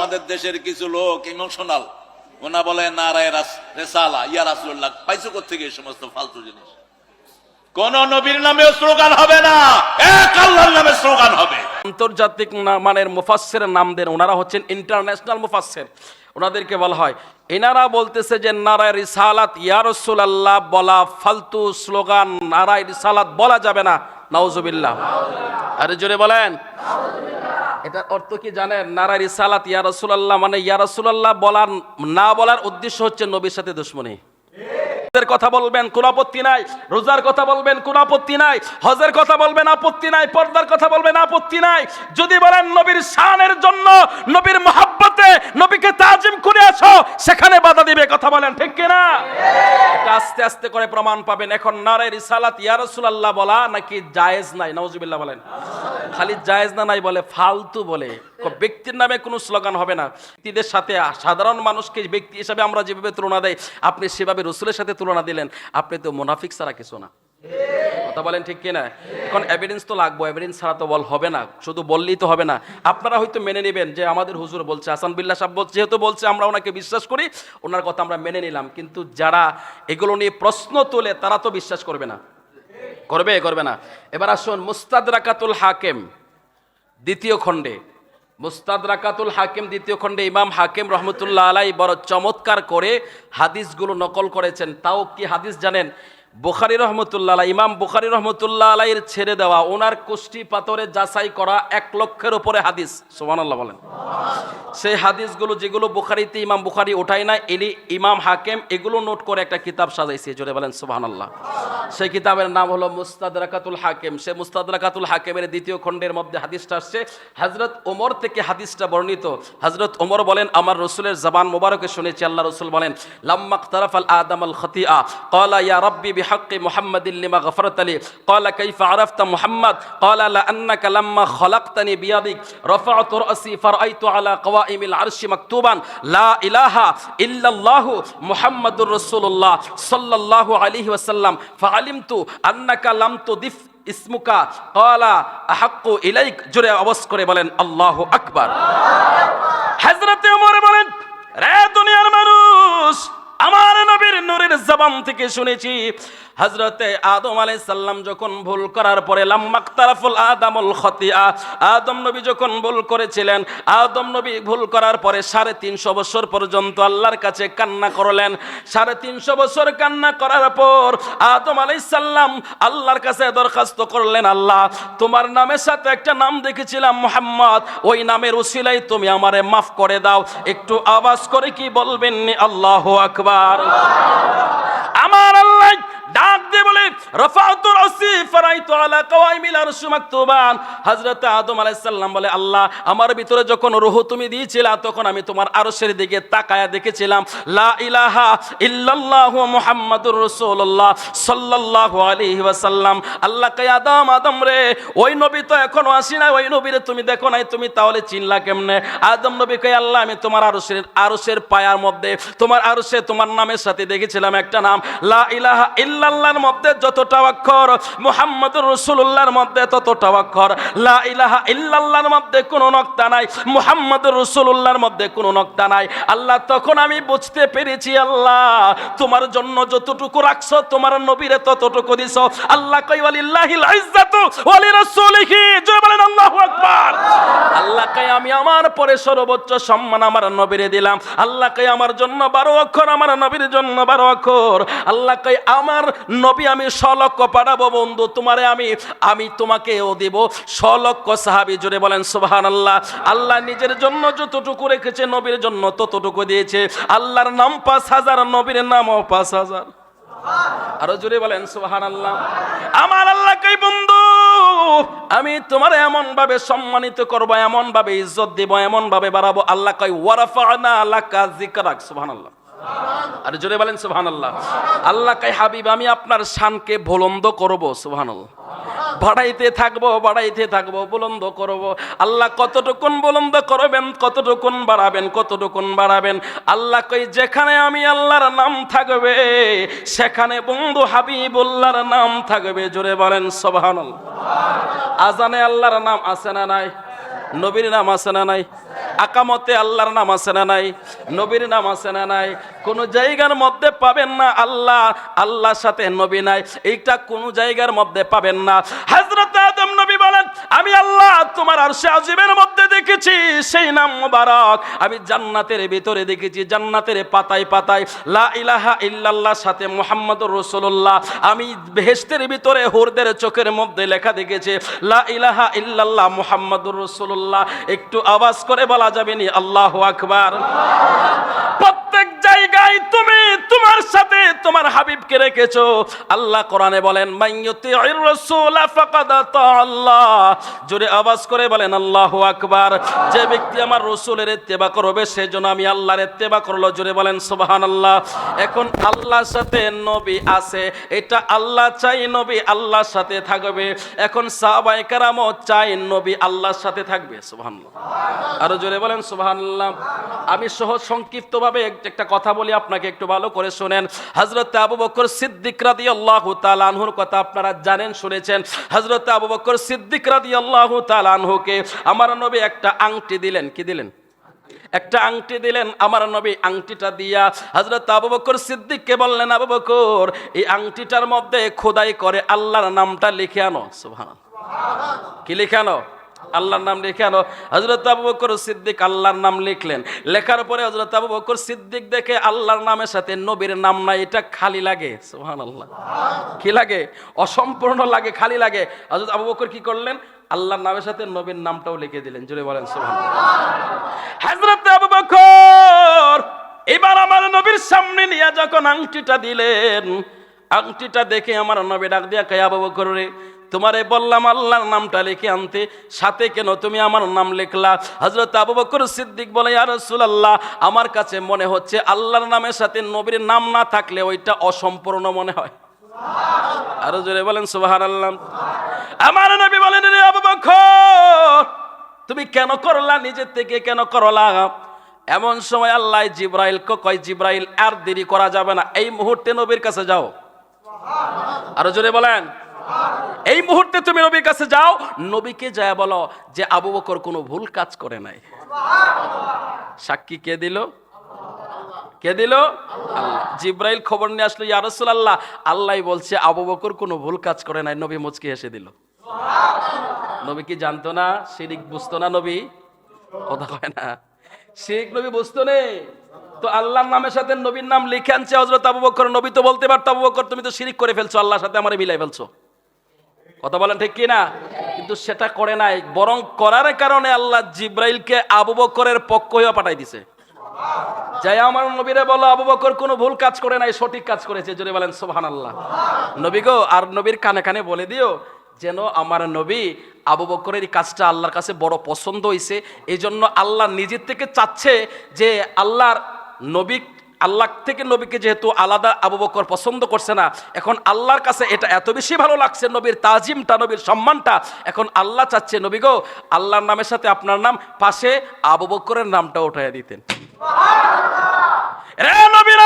আমাদের দেশের কিছু লোক ইমোশনাল। ওনা বলে, নারায় রেসালা, ইয়া রাসুল্লাহ পাইছো কোথেকে এই সমস্ত ফালতু জিনিস? কোন নবীর নামে স্লোগান হবে না। নামে হবে। আন্তর্জাতিক মানের মুফাসসের নাম দেন ওনারা হচ্ছেন ইন্টারন্যাশনাল মুফাসসের। ওনাদেরকে বলা হয়। এনারা বলতেছে যে, নারায় রিসালাত, ইয়া রাসূলুল্লাহ, বলা ফালতু স্লোগান, নারায় রিসালাত বলা যাবে না। নাউজুবিল্লাহ। আরে জোরে বলেন। এটার অর্থ কি জানেন? নারায় রিসালাত, ইয়া রাসূলুল্লাহ মানে ইয়া রাসূলুল্লাহ বলার, না বলার উদ্দেশ্য হচ্ছে নবীর সাথে দুশ্মনী। কথা বলবেন, কোন আপত্তি নাই। রোজার কথা বলবেন, কোন আপত্তি নাই। হজের কথা বলবেন, আপত্তি নাই। পর্দার কথা বলবেন, আপত্তি নাই। যদি বলেন নবীর শানের জন্য, নবীর মহাব্বতে নবীকে তাজিম করে আসো, সেখানে বাধা দিবে, কথা বলেন, ঠিক কিনা? এটা আস্তে আস্তে করে প্রমাণ পাবেন। এখন নারে রিসালাত, ইয়া রাসূলুল্লাহ বলা নাকি জায়েজ নাই? নাউজুবিল্লাহ বলেন। খালি জায়েজ না নাই বলে, ফালতু বলে। ব্যক্তির নামে কোনো স্লোগান হবে না। ব্যক্তিদের সাথে সাধারণ মানুষকে ব্যক্তি হিসাবে আমরা যেভাবে তুলনা দেই, আপনি সেভাবে রসুলের সাথে তুলনা দিলেন, আপনি তো মোনাফিক ছাড়া কিছু না। কথা বলেন ঠিক কিনা? এখন এভিডেন্স তো লাগবো এভিডেন্স ছাড়া তো বল হবে না, শুধু বললেই তো হবে না। আপনারা হয়তো মেনে নেবেন যে আমাদের হুজুর বলছে, হাসান বিল্লাহ সাহেব বলছে, যেহেতু বলছে, আমরা ওনাকে বিশ্বাস করি, ওনার কথা আমরা মেনে নিলাম। কিন্তু যারা এগুলো নিয়ে প্রশ্ন তোলে, তারা তো বিশ্বাস করবে না। করবে করবে না। এবার আসুন, মুস্তাদ রাকাতুল হাকেম, দ্বিতীয় খণ্ডে। মুস্তাদ রাকাতুল হাকিম, দ্বিতীয় খণ্ডে ইমাম হাকিম রহমতুল্লাহ আলাই বড় চমৎকার করে হাদিসগুলো নকল করেছেন। তাও কি হাদিস জানেন? বুখারি রহমতুল্লাহ ইমাম বুখারি রহমতুল্লাহ আলাইয়ের ছেড়ে দেওয়া, ওনার কুষ্টি পাতরে যাচাই করা এক লক্ষের উপরে হাদিস। সোমানাল্লাহ বলেন। সেই হাদিসগুলো যেগুলো বুখারিতে ইমাম বুখারি ওঠায় না এলি ইমাম হাকেম, এগুলো নোট করে একটা কিতাব সাজাইছে, জোরে বলেন সোহানাল্লাহ সেই কিতাবের নাম হলো মুস্তাদ রাকাতুল হাকিম। সে মুস্তাদ রাকাতুল হাকিমের দ্বিতীয় খণ্ডের মধ্যে হাদিসটা আসছে হজরত ওমর থেকে হাদিসটা বর্ণিত। হজরত ওমর বলেন, আমার রসুলের জবান মোবারকে শুনেছি আল্লাহ রসুল বলেন লাম্মাক তারাফ আল আদম আল খতিয়া কলা ইয়া রব্বি بحق محمد لما غفرت لي قال كيف عرفت محمد قال لأنك لما خلقتني بيدك رفعت رأسي فرأيت على قوائم العرش مكتوبا لا إله إلا الله محمد رسول الله صلى الله عليه وسلم فعلمت أنك لم تضف ইসমুকা কলা আহাক্কু ইলাইক জোরে আওয়াজ করে বলেন আল্লাহু আকবার হযরতে ওমর বলেন রে নূরের জবান থেকে শুনেছি হজরতে আদম আলাইহিস সালাম যখন ভুল করার পরে, লাম্মাক তারাফুল আদামুল খতিয়া আদম নবী যখন ভুল করেছিলেন, আদম নবী ভুল করার পরে সাড়ে তিনশো বছর পর্যন্ত আল্লাহর কাছে কান্না করলেন। সাড়ে তিনশো বছর কান্না করার পর আদম আলাইহিস সালাম আল্লাহর কাছে দরখাস্ত করলেন, আল্লাহ, তোমার নামের সাথে একটা নাম দেখেছিলাম মোহাম্মদ, ওই নামের উসিলাই তুমি আমারে মাফ করে দাও। একটু আওয়াজ করে কি বলবেন আল্লাহ আকবার। আমার আল্লাহ ডাক দিয়ে তুমি নবী তো এখনও না ওই তুমি দেখো নাই, তুমি তাহলে চিনলা কেমনে? আদম নবী কে আল্লাহ, আমি তোমার আরশের আরশের পায়ার মধ্যে, তোমার আরশে তোমার নামের সাথে দেখেছিলাম একটা নাম। লা ইলাহা ইল্লাল্লাহর মধ্যে যতটা অক্ষর মুহাম্মদুর রাসূলুল্লাহর মধ্যে ততটা অক্ষর লা ইলাহা মধ্যে কোনো নক্তা নাই রাসূলুল্লাহর মধ্যে কোনো নক্তা নাই। আল্লাহ, তখন আমি বুঝতে পেরেছি, আল্লাহ, তোমার জন্য যতটুকু রাখছো, তোমার নবীরে ততটুকু আল্লাহ কই আল্লাহু আমি আমার পরে সর্বোচ্চ সম্মান আমার নবীরে দিলাম। আল্লাহ কই আমার জন্য বারো অক্ষর, আমার নবীর জন্য বারো অক্ষর। আল্লাহ কই আমার নবী আমি সলক্ষ পাঠাবো বন্ধু, তোমারে আমি আমি তোমাকেও দেব। সলক্ষ সাহাবি জুড়ে বলেন সুবহান আল্লাহ আল্লাহ নিজের জন্য যতটুকু রেখেছে, নবীর জন্য ততটুকু দিয়েছে। আল্লাহর নাম পাঁচ হাজার, নবীর নামও পাঁচ হাজার। আরও জোরে বলেন সুবহান আল্লাহ আমার আল্লাহ কই বন্ধু, আমি তোমার এমন ভাবে সম্মানিত করব এমন ভাবে ইজ্জত দেব এমন ভাবে বাড়াবো। আল্লাহ কই ওয়ারাফানা লাকা সোহান সুবহানাল্লাহ। আর জোরে বলেন সুবহানাল্লাহ। আল্লাহ কই হাবিব আমি আপনার শানকে বুলন্দ করব সুবহানাল্লাহ। বাড়াইতে থাকব বাড়াইতে থাকব বুলন্দ করব। আল্লাহ কতটুকুন বুলন্দ করবেন কতটুকুন বাড়াবেন কতটুকুন বাড়াবেন? আল্লাহ কই যেখানে আমি আল্লাহর নাম থাকবে সেখানে বন্ধু হাবিব হাবিবুল্লাহর নাম থাকবে। জোরে বলেন সুবহানাল্লাহ। আজানে আল্লাহর নাম আছে না নাই? নবীর নাম আছে না নাই? আকামতে আল্লাহর নাম আছে না নাই? নবীর নাম আছে না নাই? কোন জায়গার মধ্যে পাবেন না আল্লাহ? আল্লাহর সাথে নবী নাই। এইটা কোন জায়গার মধ্যে পাবেন না। হযরত আদম নবী বলেন আমি আল্লাহ তোমার আরশে আজিমের মধ্যে দেখেছি, সেই নাম মোবারক। আমি জান্নাতের ভিতরে দেখেছি, জান্নাতের পাতায় পাতায়, লা ইলাহা ইল্লাল্লাহ, সাথে মুহাম্মদুর রাসূলুল্লাহ। আমি বেহেশতের ভিতরে, হুরদের চোখের মধ্যে লেখা দেখেছি, লা ইলাহা ইল্লাল্লাহ, মুহাম্মাদুর রাসূলুল্লাহ। একটু আওয়াজ করে বলা যাবে নি? আল্লাহু আকবার। জায়গায় তুমি তোমার সাথে তোমার হাবিবকে রেখেছো। আল্লাহ কোরআনে বলেন মাইয়ুতির রাসূল ফাকাদ আল্লাহ জোরে আওয়াজ করে বলেন, আল্লাহু আকবার। যে ব্যক্তি আমার রাসূলের ইত্তেবা করবে, সেজন্য আমি আল্লাহর ইত্তেবা করল। জোরে বলেন, সুবহানাল্লাহ। এখন আল্লাহর সাথে নবী আছে, এটা আল্লাহ চাই নবী আল্লাহর সাথে থাকবে। এখন সাহাবায়ে কেরামও চাই নবী আল্লাহর সাথে থাকবে। সুবহানাল্লাহ। আরও জোরে বলেন, সুবহানাল্লাহ। আমি সহজ সংক্ষিপ্তভাবে একটা বলি, আপনাকে একটু ভালো করে শুনেন। হযরত আবু বকর সিদ্দিক রাদিয়াল্লাহু তাআলা আনহুর কথা আপনারা জানেন, শুনেছেন। হযরত আবু বকর সিদ্দিক রাদিয়াল্লাহু তাআলা আনহুকে আমার নবী একটা আংটি দিলেন। কি দিলেন? একটা আংটি দিলেন, আমার নবী আংটিটা দিয়া হযরত আবু বকর সিদ্দিককে বললেন, আবু বকর, এই আংটিটার মধ্যে খোদাই করে আল্লাহর নামটা লিখে আনো। সুবহানাল্লাহ। কি লিখে আনো? আল্লাহর নাম লিখে আনো। হজরত আবু বকর সিদ্দিক আল্লাহর নাম লিখলেন। লেখার পরে হজরত আবু বকর সিদ্দিক দেখে আল্লাহর নামের সাথে নবীর নাম নাই, এটা খালি লাগে। সুহান আল্লাহ কি লাগে? অসম্পূর্ণ লাগে, খালি লাগে। হজরত আবু বকর কি করলেন? আল্লাহর নামের সাথে নবীর নামটাও লিখে দিলেন। জুড়ে বলেন সুহান হজরত আবু বকর, এবার আমার নবীর সামনে নিয়ে যখন আংটিটা দিলেন, আংটিটা দেখে আমার নবী ডাক দিয়া, কে আবু বকর রে? তোমারে বললাম আল্লাহর নামটা লিখে আনতে। সাথে কেন তুমি আমার নাম লিখলা? হজরত আবু বকর সিদ্দিক বলে আর রাসূলুল্লাহ আমার কাছে মনে হচ্ছে আল্লাহর নামের সাথে নবীর নাম না থাকলে ওইটা অসম্পূর্ণ মনে হয়। আরও জোরে বলেন সুবহানাল্লাহ। আমার নবী বলেন রে আবু বকর তুমি কেন করলা? নিজের থেকে কেন করলা? এমন সময় আল্লাহ জিব্রাইল কয় জিব্রাইল আর দেরি করা যাবে না। এই মুহূর্তে নবীর কাছে যাও। আরও জোরে বলেন এই মুহূর্তে তুমি নবীর কাছে যাও, নবীকে যায় বলো যে আবু বকর কোনো ভুল কাজ করে নাই। সাক্ষী কে দিল? কে দিল? জিব্রাইল খবর নিয়ে আসলো, ইয়া রাসূলুল্লাহ, আল্লাহ বলছে আবু বকর কোনো ভুল কাজ করে নাই। নবী মুচকি হেসে দিল। নবী কি জানতো না? শিরিক বুঝতো না নবী? কথা কয় না। শিরিক নবী বুঝতো নে। তো আল্লাহর নামের সাথে নবীর নাম লিখে আনছে হজরত আবু বকর। নবী তো বলতে পারতো, আবু বকর, তুমি তো শিরিক করে ফেলছো, আল্লাহর সাথে আমারে মিলাই ফেলছো। কথা বলেন ঠিক কি না কিন্তু সেটা করে নাই, বরং করার কারণে আল্লাহ জিব্রাইলকে আবু বকরের পক্ষ হয়ে পাঠাই দিছে। যাই আমার নবীরে বলো, আবু বকর কোনো ভুল কাজ করে নাই, সঠিক কাজ করেছে যদি বলেন সোহান আল্লাহ নবী গো, আর নবীর কানে কানে বলে দিও, যেন আমার নবী আবু বকরের কাজটা আল্লাহর কাছে বড় পছন্দ হয়েছে এই জন্য আল্লাহ নিজের থেকে চাচ্ছে যে আল্লাহর নবী আল্লাহ থেকে নবীকে যেহেতু আলাদা আবু বকর পছন্দ করছে না, এখন আল্লাহর কাছে এটা এত বেশি ভালো লাগছে, নবীর তাজিমটা, নবীর সম্মানটা। এখন আল্লাহ চাচ্ছে, নবী গো, আল্লাহর নামের সাথে আপনার নাম, পাশে আবু বকরের নামটা উঠাইয়া দিতেন। রে নবীর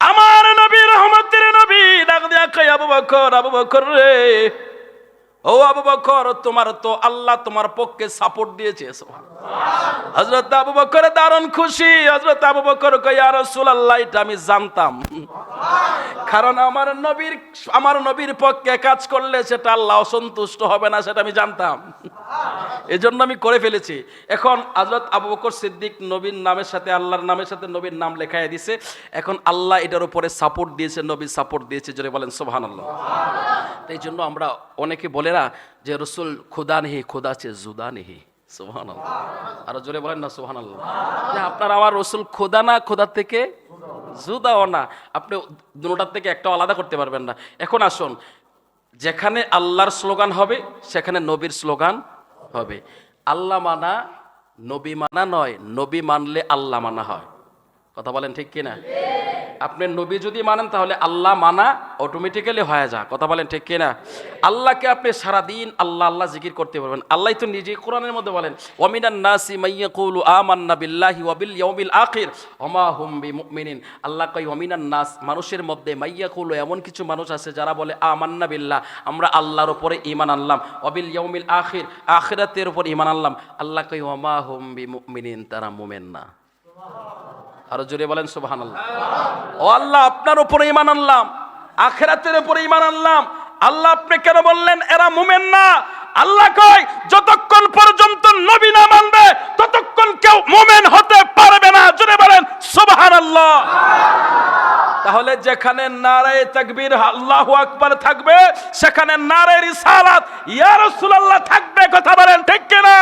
আমার নবী রহমতের নবী, ডাক দিয়া কই আবু বকর আবু বকর রে। ও আবু বকর, তোমার তো আল্লাহ তোমার পক্ষে সাপোর্ট দিয়েছে হজরত আবু বকর দারুণ খুশি। হজরত আবু বকর আর রাসূলুল্লাহ, এটা আমি জানতাম। কারণ আমার নবীর আমার নবীর পক্ষে কাজ করলে সেটা আল্লাহ অসন্তুষ্ট হবে না, সেটা আমি জানতাম। এই জন্য আমি করে ফেলেছি। এখন হজরত আবু বকর সিদ্দিক নবীর নামের সাথে, আল্লাহর নামের সাথে নবীর নাম লেখাই দিছে। এখন আল্লাহ এটার উপরে সাপোর্ট দিয়েছে, নবী সাপোর্ট দিয়েছে, জোরে বলেন, সুবহানাল্লাহ। এই জন্য আমরা অনেকে বলে না যে রসুল খুদা নেহি, খুদা চে জুদা নেহি। সুহান আরও জোরে বলেন না সুহান যে আপনার আমার রসুল খোদা না, খোদার থেকে জুদাও না। আপনি দুটার থেকে একটা আলাদা করতে পারবেন না। এখন আসুন, যেখানে আল্লাহর স্লোগান হবে, সেখানে নবীর স্লোগান হবে। আল্লাহ মানা, নবী মানা নয়, নবী মানলে আল্লাহ মানা হয়। কথা বলেন ঠিক কিনা? আপনি নবী যদি মানেন, তাহলে আল্লাহ মানা অটোমেটিক্যালি হয়ে যা কথা বলেন ঠিক কিনা? আল্লাহকে আপনি সারাদিন আল্লাহ আল্লাহ জিকির করতে পারবেন আল্লাহ তো নিজেই কোরআনের মধ্যে বলেন ওমিনান নাসি মাইয়াকুলু আমান্না বিল্লাহি ওয়া বিল ইয়াউমিল আখির। ওমা হুম বিমুমিনিন। আল্লাহ কই ওমিনান নাস, মানুষের মধ্যে মাইয়াকুলু এমন কিছু মানুষ আছে, যারা বলে, আমান্না বিল্লাহ, আমরা আল্লাহর উপরে ঈমান আনলাম। ওয়াবিল ইয়াউমিল আখির, আখিরাতের উপর ঈমান আনলাম। আল্লাহ কই ওমা হুম বিমুমিনিন, তারা মুমিন না। আরও জোরে বলেন সুবাহান আল্লাহ ও আল্লাহ, আপনার উপরে ইমান আনলাম, আখেরাতের উপরে ইমান আনলাম। আল্লাহ, আপনি কেন বললেন, এরা মুমেন না? আল্লাহ কয়, যতক্ষণ পর্যন্ত নবী না মানবে, ততক্ষণ কেউ মুমেন হতে পারবে না। জোরে বলেন সুবহান আল্লাহ তাহলে যেখানে নারায়ে তাকবীর আল্লাহু আকবার থাকবে, সেখানে নারায়ে রিসালাত, ইয়া রাসূলুল্লাহ, থাকবে কথা বলেন ঠিক কিনা?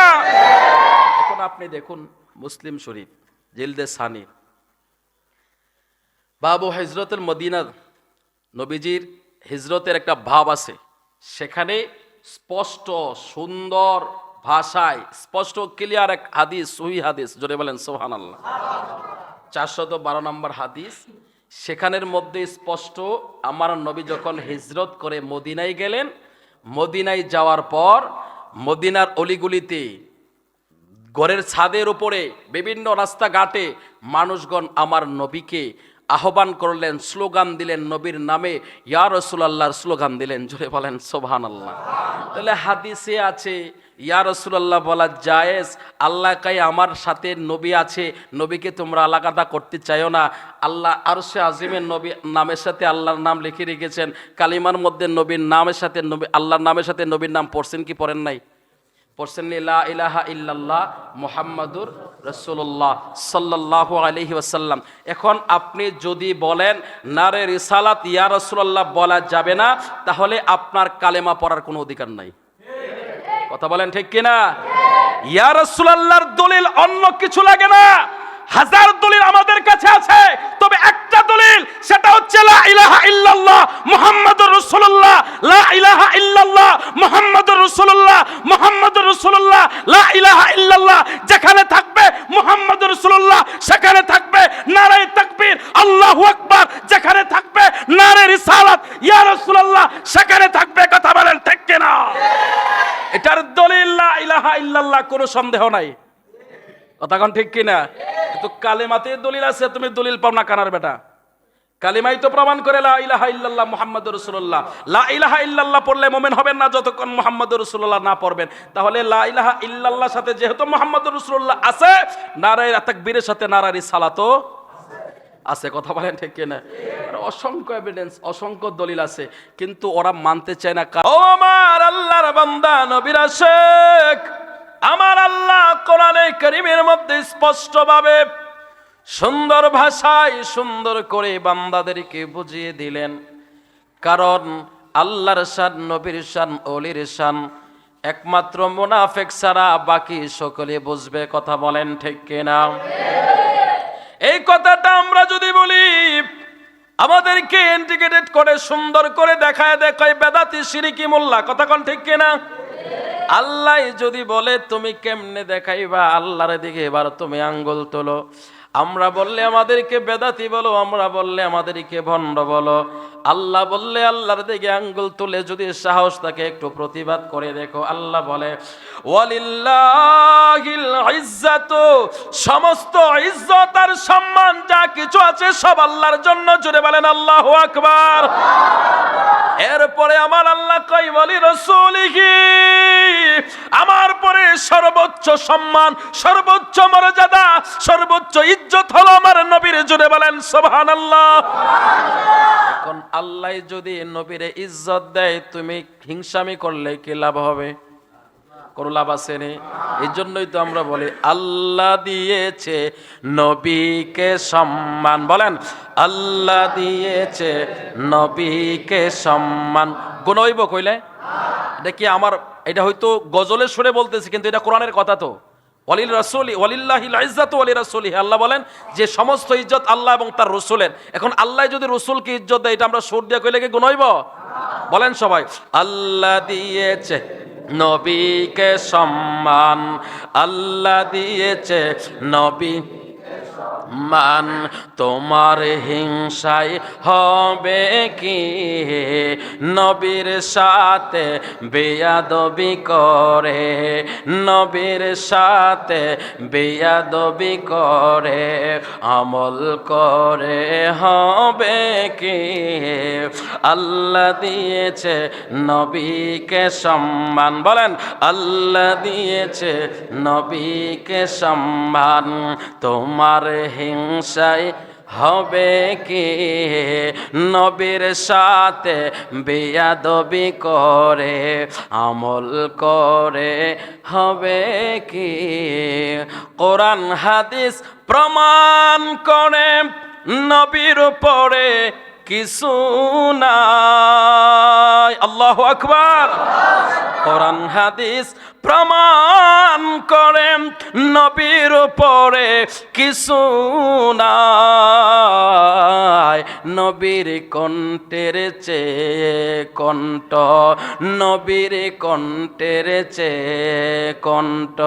এখন আপনি দেখুন, মুসলিম শরীফ, জিলদে সানি বাবু হিজরতের মদিনা নবীজির হিজরতের একটা ভাব আছে। সেখানে স্পষ্ট, সুন্দর ভাষায়, স্পষ্ট ক্লিয়ার এক হাদিস, সহি হাদিস, জোরে বলেন সোহান আল্লাহ চারশত বারো নম্বর হাদিস, সেখানের মধ্যে স্পষ্ট, আমার নবী যখন হিজরত করে মদিনায় গেলেন, মদিনায় যাওয়ার পর মদিনার অলিগুলিতে, ঘরের ছাদের উপরে, বিভিন্ন রাস্তাঘাটে মানুষগণ আমার নবীকে আহ্বান করলেন, স্লোগান দিলেন নবীর নামে, ইয়া রসুলাল্লাহর স্লোগান দিলেন। জুড়ে বলেন সোভান আল্লাহ তাহলে হাদিসে আছে, ইয়া রসুলাল্লাহ বলা জায়েজ, আল্লাহ কাই আমার সাথে নবী আছে, নবীকে তোমরা আলাদা করতে চাইও না। আল্লাহ আরশে আজিমের নবী নামের সাথে আল্লাহর নাম লিখে রেখেছেন, কালিমার মধ্যে নবীর নামের সাথে নবী, আল্লাহর নামের সাথে নবীর নাম পড়ছেন কি, পড়েন নাই? পড়ছেন লা ইলাহা ইল্লাল্লাহ মুহাম্মাদুর রসুল্লাহ সাল্লাহ আলহি ওয়াসাল্লাম। এখন আপনি যদি বলেন, নারে রিসালাত ইয়া রসুল্লাহ বলা যাবে না, তাহলে আপনার কালেমা পড়ার কোনো অধিকার নাই। কথা বলেন ঠিক কিনা? ইয়া রসুল্লাহর দলিল অন্য কিছু লাগে না। হাজার দলিল আমাদের কাছে আছে, তবে একটা দলিল, সেটা হচ্ছে লা ইলাহা ইল্লাল্লাহ মুহাম্মাদুর রাসূলুল্লাহ। লা ইলাহা ইল্লাল্লাহ মুহাম্মাদুর রাসূলুল্লাহ। মুহাম্মাদুর রাসূলুল্লাহ, লা ইলাহা ইল্লাল্লাহ। যেখানে থাকবে মুহাম্মাদুর রাসূলুল্লাহ, সেখানে থাকবে নারায়ে তাকবীর, আল্লাহু আকবার। যেখানে থাকবে নারে রিসালাত, ইয়া রাসূলুল্লাহ, সেখানে থাকবে, কথা বলেন ঠিক কিনা? এটার দলিল লা ইলাহা ইল্লাল্লাহ, কোনো সন্দেহ নাই। কথা কোন ঠিক কিনা? তো কালেমাতে দলিল আছে, তুমি দলিল পাও না কানার বেটা। কালিমাই তো প্রমাণ করে লা ইলাহা ইল্লাল্লাহ মুহাম্মাদুর রাসূলুল্লাহ। লা ইলাহা ইল্লাল্লাহ পড়লে মুমিন হবেন না, যতক্ষণ মুহাম্মাদুর রাসূলুল্লাহ না পড়বেন। তাহলে লা ইলাহা ইল্লাল্লাহ সাথে যেহেতু মুহাম্মাদুর রাসূলুল্লাহ আছে, নারায়ে তাকবীরের সাথে নারারি সালাতও আছে। কথা বলেন ঠিক কিনা? অসংখ্য এভিডেন্স অসংখ্য দলিল আছে। কিন্তু ওরা মানতে চায় না। ও আমার আল্লাহর বান্দা, নবীর শেখ আমার আল্লাহ কোরআনে করিমের মধ্যে স্পষ্টভাবে সুন্দর ভাষায় সুন্দর করে বান্দাদেরকে বুঝিয়ে দিলেন। কারণ আল্লাহর শান, নবীর শান, অলির শান একমাত্র মুনাফেক ছাড়া বাকি সকলে বুঝবে, কথা বলেন ঠিক কিনা? এই কথাটা আমরা যদি বলি, আমাদেরকে ইন্টিগ্রেটেড করে, সুন্দর করে দেখায় দেখায় বেদাতি সিরিকি মোল্লা, কথা কোন ঠিক কিনা? আল্লাহ যদি বলে, তুমি কেমনে দেখাইবা? আল্লাহর দিকে এবার তুমি আঙ্গুল তোলো। আমরা বললে আমাদেরকে বেদাতি বলো, আমরা বললে আমাদেরকে ভণ্ড বলো। আল্লাহ বললে আল্লাহর দিকে আঙ্গুল তুলে যদি সাহস থাকে একটু প্রতিবাদ করে দেখো। আল্লাহ বলে সমস্ত ইজ্জত আর সম্মান যা কিছু আছে সব আল্লাহর জন্য। জুড়ে বলেন, আল্লাহ আকবার। এরপরে আমার আল্লাহ কই বলি রসুলিহি। আমার পরে সর্বোচ্চ সম্মান, সর্বোচ্চ মর্যাদা, সর্বোচ্চ ইজ্জত হলো আমার নবীর জুড়ে বলেন সোহান আল্লাহ এখন আল্লাহ যদি নবীরে ইজ্জত দেয়, তুমি হিংসামি করলে কি লাভ হবে? কোনো লাভ আছে নি? এই জন্যই তো আমরা বলি, আল্লাহ দিয়েছে নবীকে সম্মান। বলেন, আল্লাহ দিয়েছে নবীকে সম্মান। গুণ হইব কইলে? এটা কি আমার, এটা হয়তো গজলের সুরে বলতেছি, কিন্তু এটা কোরআনের কথা তো। ওয়ালিল রাসূলি ওয়ালিল্লাহিল ইজ্জাতু ওয়ালি রাসূলি আল্লাহ বলেন, যে সমস্ত ইজ্জত আল্লাহ এবং তার রসুলের, এখন আল্লাহ যদি রসুলকে ইজ্জত দেয়, এটা আমরা সুর দিয়ে কইলে কি গুণ হইব? বলেন সবাই, আল্লাহ দিয়েছে নবীকে সম্মান আল্লাহ দিয়েছে নবী। মান তোমার হিংসায় হবে কি? নবীর সাথে বেয়াদবি করে, নবীর সাথে বেয়াদবি করে, আমল করে হবে কি? আল্লাহ দিয়েছে নবীকে সম্মান, বলেন, আল্লাহ দিয়েছে নবীকে সম্মান, তোমার হিংসায় হবে কি? নবীর সাথে বেয়াদবি করে, আমল করে হবে কি? কোরআন, হাদিস প্রমাণ করে নবীর পরে কিছু নাই। আল্লাহ আকবার। কোরআন, হাদিস প্রমাণ করেন নবীর উপরে কিছু নাই নবীর কণ্ঠের চেয়ে কণ্ঠ, নবীর কণ্ঠের চেয়ে কণ্ঠ।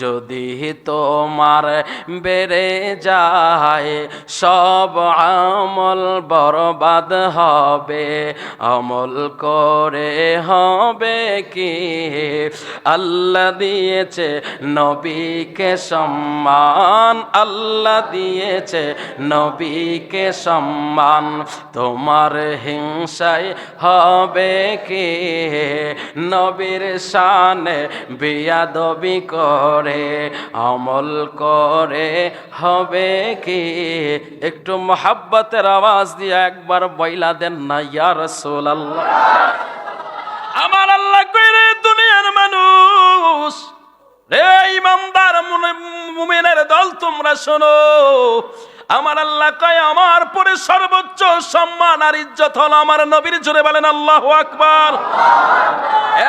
যদি তোমার বেড়ে যায়, সব আমল বরবাদ হবে। আমল করে হবে কি? আল্লাহ দিয়েছে নবীকে সম্মান, আল্লাহ দিয়েছে নবীকে সম্মান। তোমার হিংসায় হবে কি? নবীর শানে বিয়াদবি করে অমল করে হবে কি? একটু মোহাব্বতের আওয়াজ দিয়ে একবার বইলা দেন না, ইয়া রাসূলুল্লাহ। আমার আল্লাহ কইরে, দুনিয়ার মানুষ। রে ইমামদার মুমিনের দল তোমরা শোনো। আমার আল্লাহ কয়, আমার পরে সর্বোচ্চ সম্মান আর ইজ্জত হলো আমার নবীর। জোরে বলেন, আল্লাহ আকবার।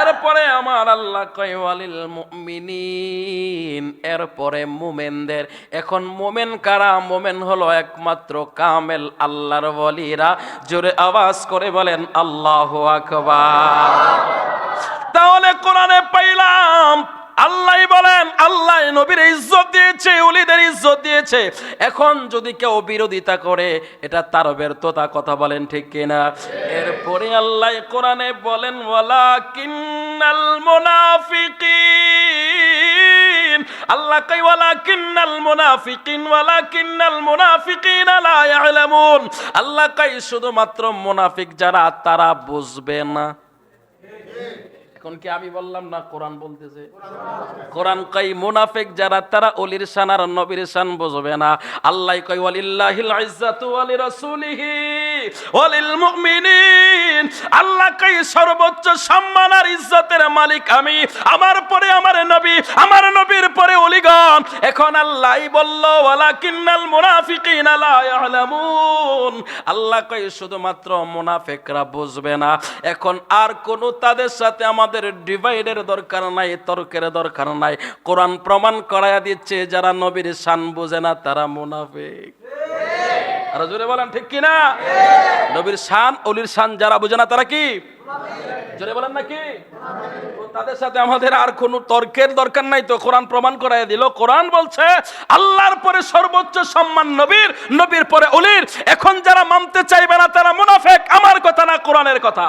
এরপরে আমার আল্লাহ কয়, ওয়ালিল মুমিনিন। এরপরে মুমেনদের, এখন মোমেন কারা? মোমেন হলো একমাত্র কামেল আল্লাহর বলিরা জোরে আওয়াজ করে বলেন, আল্লাহ আকবার। তাহলে কোরআনে পাইলাম আল্লাহ বলেন, আল্লাহ নবীর ইজ্জত দিয়েছে উলিদের ইজ্জত দিয়েছে। এখন যদি কেউ বিরোধিতা করে, এটা তার ব্যর্থতা, কথা বলেন ঠিক কিনা? এরপরে আল্লাহ কোরআনে বলেন ওয়ালা কিন্নাল মুনাফিকিন। আল্লাহ কই ওয়ালা কিন্নাল মুনাফিকিন ওয়ালা কিন্নাল মুনাফিকিন লা ইয়ালামুন। আল্লাহ কই শুধুমাত্র মুনাফিক যারা, তারা বুঝবে না। এখন কি আমি বললাম না কোরআন বলতেছে? কোরআন কই মুনাফিক যারা, তারা অলির শান আর নবীর শান বুঝবে না। আল্লাহ কই ওয়ালিল্লাহিল ইজ্জাতু ওয়ালি রাসূলিহি ওয়ালিল মুমিনিন। আল্লাহ কই সর্বোচ্চ সম্মান আর ইজ্জতের মালিক আমি। আমার পরে আমার নবী, আমার নবীর পরে অলিগণ। এখন আল্লাহ বলল, ওয়ালাকিন্নাল মুনাফিকিনা লা ইয়ালামুন। আল্লাহ কই শুধুমাত্র মুনাফিকরা বুঝবে না। এখন আর কোন তাদের সাথে আমাদের ডিভাইডের দরকার নাই, তর্কের দরকার নাই। কোরআন প্রমাণ করায়া দিচ্ছে, যারা নবীর শান বুঝে না, তারা মুনাফিক। আর জোরে বলেন, ঠিক নবীর শান, অলির শান যারা বুঝে না, তারা কি? জোরে বলেন তাদের সাথে আমাদের আর কোনো তর্কের দরকার নাই তো, কোরআন প্রমাণ করাই দিল। কোরআন বলছে, আল্লাহর পরে সর্বোচ্চ সম্মান নবীর নবীর পরে অলির। এখন যারা মানতে চাইবে না, তারা মুনাফেক। আমার কথা না, কোরআনের কথা।